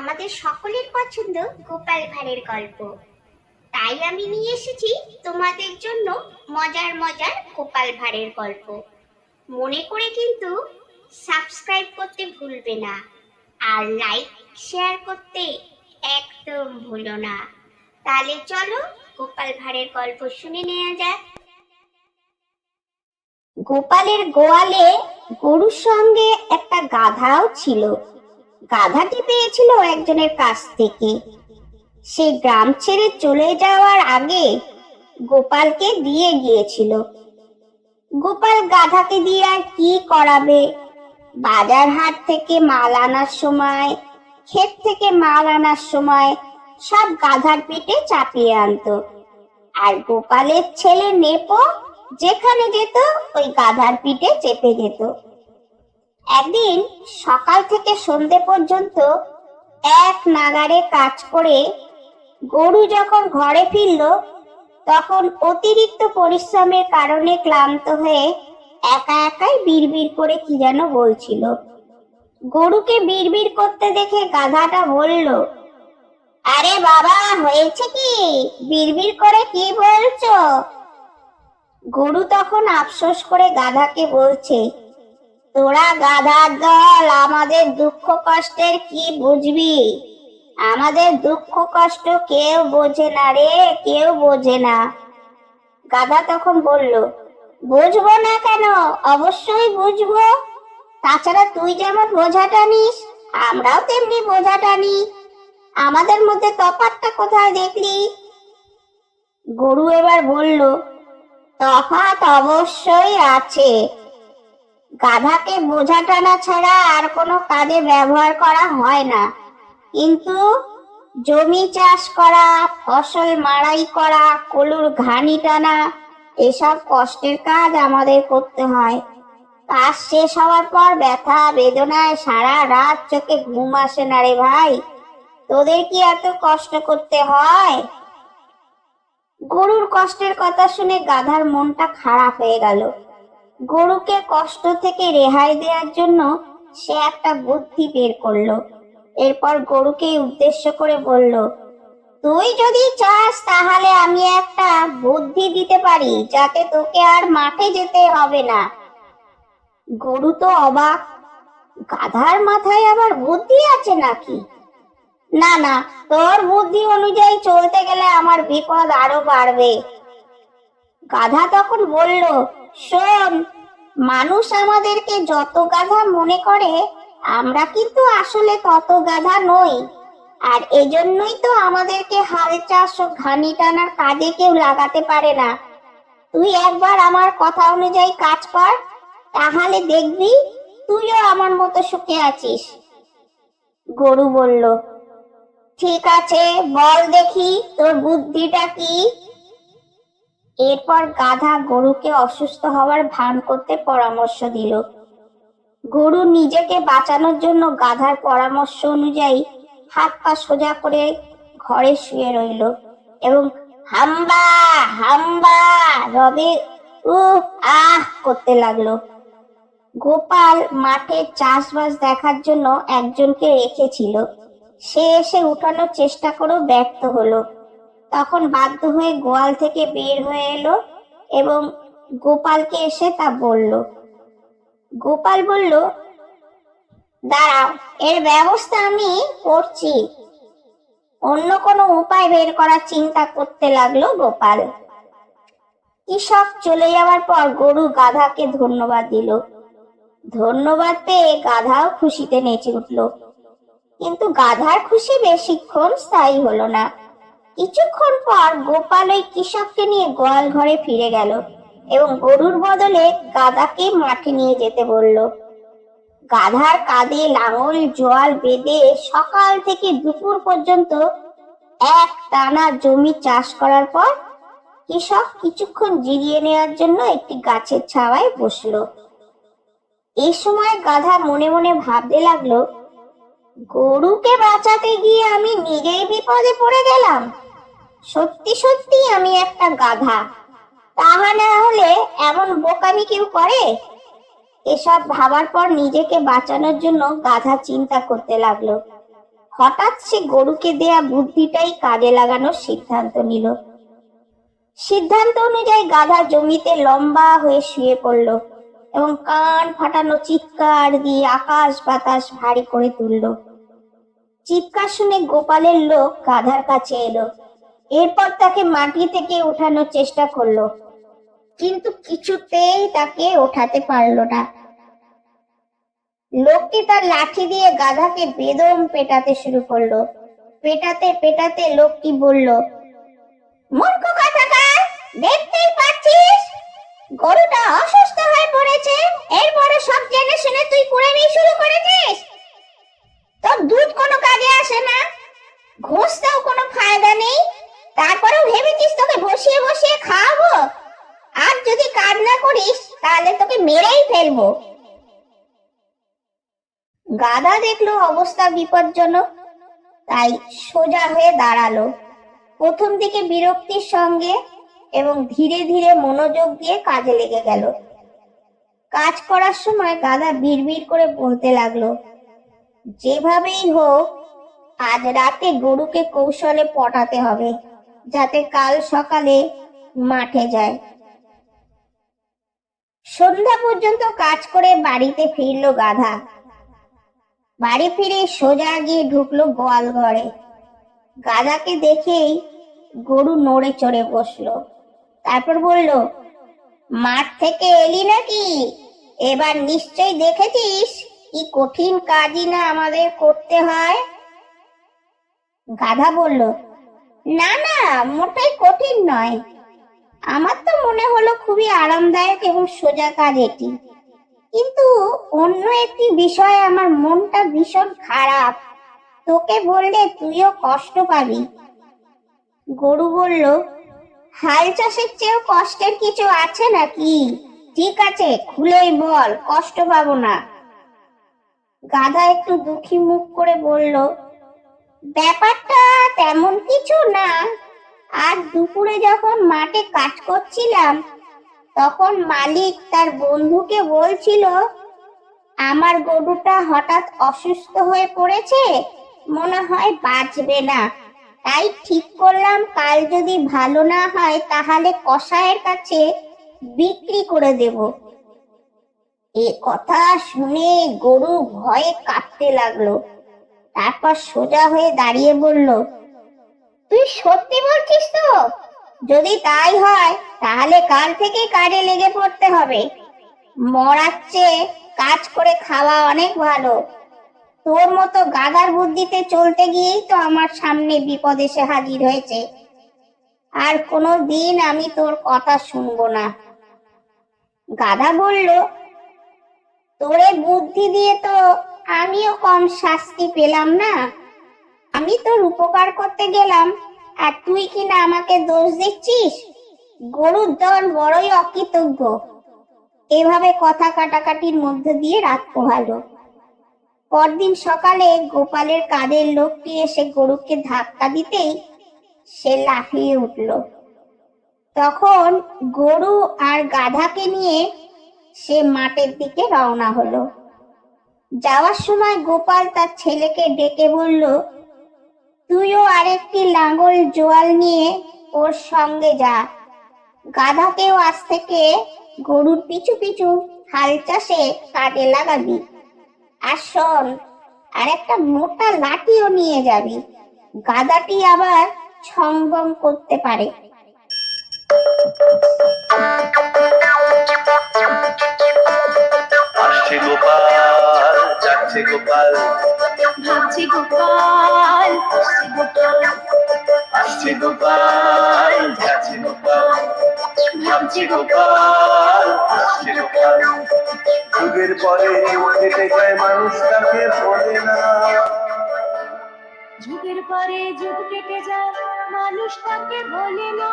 আমাদের সকলের পছন্দ গোপাল ভাঁড়ের গল্প। তাই আমি নিয়ে এসেছি তোমাদের জন্য মজার মজার গোপাল ভাঁড়ের গল্প। মনে করে কিন্তু সাবস্ক্রাইব করতে ভুলবে না আর লাইক, শেয়ার করতে একদম ভুলো না। তাহলে চলো গোপাল ভাঁড়ের গল্প শুনে নেওয়া যাক। গোপালের গোয়ালে গরুর সঙ্গে একটা গাধাও ছিল। গাধাটি পেয়েছিল একজনের কাছ থেকে। সে গ্রাম ছেড়ে চলে যাওয়ার আগে গোপালকে দিয়ে গিয়েছিল। গোপাল গাধাকে দিয়ে আর কি করাবে? বাজার হাট থেকে মাল আনার সময়, ক্ষেত থেকে মাল আনার সময় সব গাধার পেটে চাপিয়ে আনতো। আর গোপালের ছেলে নেপো যেখানে যেত, ওই গাধার পিঠে চেপে যেত। একদিন সকাল থেকে সন্ধে পর্যন্ত এক নাগারে কাজ করে গরু যখন ঘরে ফিরল, তখন অতিরিক্ত পরিশ্রমের কারণে ক্লান্ত হয়ে একা একাই বিড়বিড় করে কি যেন বলছিল। গরুকে বিড়বিড় করতে দেখে গাধাটা বলল, আরে বাবা, হয়েছে কি? বিড়বিড় করে কি বলছো? গরু তখন আফসোস করে গাধাকে বলছে তোরা গাধার দল, আমাদের দুঃখ কষ্টের কি বুঝবি? আমাদের দুঃখ কষ্ট কেউ বোঝে না রে, কেউ বোঝে না। গাধা তখন বলল, বুঝব না কেন? অবশ্যই বুঝব। তাছাড়া তুই যেমন বোঝা টানিস, আমরাও তেমনি বোঝা টানি। আমাদের মধ্যে তফাৎটা কোথায় দেখলি? গরু এবার বলল, তফাৎ অবশ্যই আছে। গাধাকে বোঝা টানা ছাড়া আর কোনো কাজে ব্যবহার করা হয় না। কিন্তু জমি চাষ করা, ফসল মাড়াই করা, কলুর ঘানি টানা, এসব কষ্টের কাজ আমাদের করতে হয়। কাজ শেষ হওয়ার পর ব্যথা, বেদনায় সারা রাত চোখে ঘুম আসে না রে ভাই। তোদের কি এত কষ্ট করতে হয়? গরুর কষ্টের কথা শুনে গাধার মনটা খারাপ হয়ে গেল। গরুকে কষ্ট থেকে রেহাই দেওয়ার জন্য সে একটা বুদ্ধি বের করল। এরপর গরুকে উদ্দেশ্য করে বলল, তুই যদি চাস তাহলে আমি একটা বুদ্ধি দিতে পারি যাতে তোকে আর মাঠে যেতে হবে না গরু তো অবাক, গাধার মাথায় আবার বুদ্ধি আছে নাকি? না না, তোর বুদ্ধি অনুযায়ী চলতে গেলে আমার বিপদ আরও বাড়বে গাধা তখন বলল শোন, মানুষ আমাদেরকে যত গাধা মনে করে, আমরা কিন্তু আসলে তত গাধা নই। আর এজন্যই তো আমাদেরকে হাল চাষ ও ঘানি টানার কাজে কেউ লাগাতে পারে না। তুই একবার আমার কথা অনুযায়ী কাজ কর, তাহলে দেখবি তুইও আমার মতো সুখে আছিস। গরু বলল, ঠিক আছে, বল দেখি তোর বুদ্ধিটা কি? এরপর গাধা গরুকে অসুস্থ হওয়ার ভান করতে পরামর্শ দিল। গরু নিজেকে বাঁচানোর জন্য গাধার পরামর্শ অনুযায়ী হাত পা সোজা করে ঘরে শুয়ে রইল এবং হাম্বা হাম্বা, রবে উহ আহ, করতে লাগল। গোপাল মাঠে চাষবাস দেখার জন্য একজনকে রেখেছিল। সে এসে উঠানোর চেষ্টা করেও ব্যর্থ হলো। তখন বাধ্য হয়ে গোয়াল থেকে বের হয়ে এলো এবং গোপালকে এসে তা বলল, গোপাল বলল, দাঁড়াও, এর ব্যবস্থা আমি করছি। অন্য কোনো উপায় বের করার চিন্তা করতে লাগল গোপাল। কৃষক চলে যাওয়ার পর গরু গাধাকে ধন্যবাদ দিল। ধন্যবাদ পেয়ে গাধাও খুশিতে নেচে উঠল। কিন্তু গাধার খুশি বেশিক্ষণ স্থায়ী হলো না। কিছুক্ষণ পর গোপাল ওই কৃষককে নিয়ে গোয়াল ঘরে ফিরে গেল এবং গরুর বদলে গাধাকে মাঠে নিয়ে যেতে বলল, গাধার কাঁধে লাঙল, জোয়াল বেঁধে সকাল থেকে দুপুর পর্যন্ত এক টানা জমি চাষ করার পর কৃষক কিছুক্ষণ জিরিয়ে নেওয়ার জন্য একটি গাছের ছাওয়ায় বসল। এই সময় গাধা মনে মনে ভাবতে লাগল, গরুকে বাঁচাতে গিয়ে আমি নিজেই বিপদে পড়ে গেলাম। সত্যি সত্যি আমি একটা গাধা। তাহা না হলে এমন বোকামি কেউ করে? এসব ভাবার পর নিজেকে বাঁচানোর জন্য গাধা চিন্তা করতে লাগল। হঠাৎ সে গরুকে দেয়া বুদ্ধিটাই কাজে লাগানোর সিদ্ধান্ত নিল। সিদ্ধান্ত অনুযায়ী গাধা জমিতে লম্বা হয়ে শুয়ে পড়ল এবং কান ফাটানো চিৎকার দিয়ে আকাশ বাতাস ভারী করে তুলল। চিৎকার শুনে গোপালের লোক গাধার কাছে এলো। এরপর তাকে মাটি থেকে ওঠানোর চেষ্টা করল, কিন্তু কিছুতেই তাকে ওঠাতে পারল না। লোকটি তার লাঠি দিয়ে গাধাকে বেদম পেটাতে শুরু করল। পেটাতে পেটাতে লোকটি বলল, মূর্খ কথাকার দেখতেই পাচ্ছিস? গরুটা অসুস্থ হয়ে পড়েছে। এরপরে সব জেনে শুনে তুই কুড়ামি শুরু করেছিস তোর দুধ কোনো কাজে আসে না ঘষতেও কোনো ফায়দা নেই তারপরেও ভেবেছিস তোকে বসিয়ে বসিয়ে খাওয়াবো আর যদি কাজ না করিস তাহলে তোকে মেরেই ফেলব। গাধা দেখল অবস্থা বিপজ্জনক, তাই সোজা হয়ে দাঁড়াল। প্রথম দিকে বিরক্তির সঙ্গে এবং ধীরে ধীরে মনোযোগ দিয়ে কাজে লেগে গেল। কাজ করার সময় গাধা বিড়বিড় করে বলতে লাগল, যেভাবেই হোক, আজ রাতে গরুকে কৌশলে পটাতে হবে, যাতে কাল সকালে মাঠে যায়। সন্ধ্যা পর্যন্ত কাজ করে বাড়িতে ফিরল গাধা। বাড়ি ফিরে সোজা গিয়ে ঢুকলো গোয়াল ঘরে। গাধাকে দেখেই গরু নড়ে চড়ে বসল। তারপর বলল, মাঠ থেকে এলি নাকি? এবার নিশ্চয় দেখেছিস কি কঠিন কাজই না আমাদের করতে হয়? গাধা বলল, না না, মোটাই কঠিন নয়। আমার তো মনে হলো খুবই আরামদায়ক এবং সোজা কাজ এটি। কিন্তু অন্য একটি বিষয়ে আমার মনটা ভীষণ খারাপ। তোকে বললে তুইও কষ্ট পাবি। গরু বলল, হাল চাষের চেয়েও কষ্টের কিছু আছে নাকি? ঠিক আছে, খুলেই বল, কষ্ট পাবো না। গাধা একটু দুঃখী মুখ করে বলল, ব্যাপারটা তেমন কিছু না। আজ দুপুরে যখন মাঠে কাজ করছিলাম, তখন মালিক তার বন্ধুকে বলছিল, আমার গরুটা হঠাৎ অসুস্থ হয়ে পড়েছে, মনে হয় বাঁচবে না। তাই ঠিক করলাম কাল যদি ভালো না হয় তাহলে কসাইয়ের কাছে বিক্রি করে দেব। এ কথা শুনে গরু ভয়ে কাঁপতে লাগল। তারপর সোজা হয়ে দাঁড়িয়ে বলল তুই সত্যি বলছিস তো? যদি তাই হয়, তাহলে কাল থেকে কাজে লেগে পড়তে হবে। মরার চেয়ে কাজ করে খাওয়া অনেক ভালো। তোর মতো গাদার বুদ্ধিতে চলতে গিয়েই তো আমার সামনে বিপদ এসে হাজির হয়েছে। আর কোনো দিন আমি তোর কথা শুনব না। গাধা বলল, তোরে বুদ্ধি দিয়ে তো আমিও কম শাস্তি পেলাম না? আমি তোর উপকার করতে গেলাম, আর তুই কিনা আমাকে দোষ দিচ্ছিস? গরুর দল বড়ই অকৃতজ্ঞ। এভাবে কথা কাটাকাটির মধ্যে দিয়ে রাত পোহালো। পরদিন সকালে গোপালের কাঁধের লোকটি এসে গরুকে ধাক্কা দিতেই সে লাফিয়ে উঠল। তখন গরু আর গাধাকে নিয়ে সে মাঠের দিকে রওনা হলো। যাওয়ার সময় গোপাল তার ছেলেকে ডেকে বলল তুইও আরেকটি লাঙ্গল জোয়াল নিয়ে ওর সঙ্গে যা। গাধাকেও আজ থেকে গরুর পিছু পিছু হাল চাষে কাজে লাগাবি। আর শোন আর একটা মোটা লাঠিও নিয়ে যাবি। গাধাটি আবার ছঙ্গম করতে পারে। আসছে গোপাল, যাচ্ছে গোপাল। ভাবছি গোপাল আসছে গোপাল। আসছে গোপাল যাচ্ছে গোপাল। ভাবছে গোপাল আসছে গোপাল। যুগের পরে কেটে যায় মানুষ তাকে বলে না। যুগের পরে যুগ কেটে যায় মানুষ তাকে বলে না।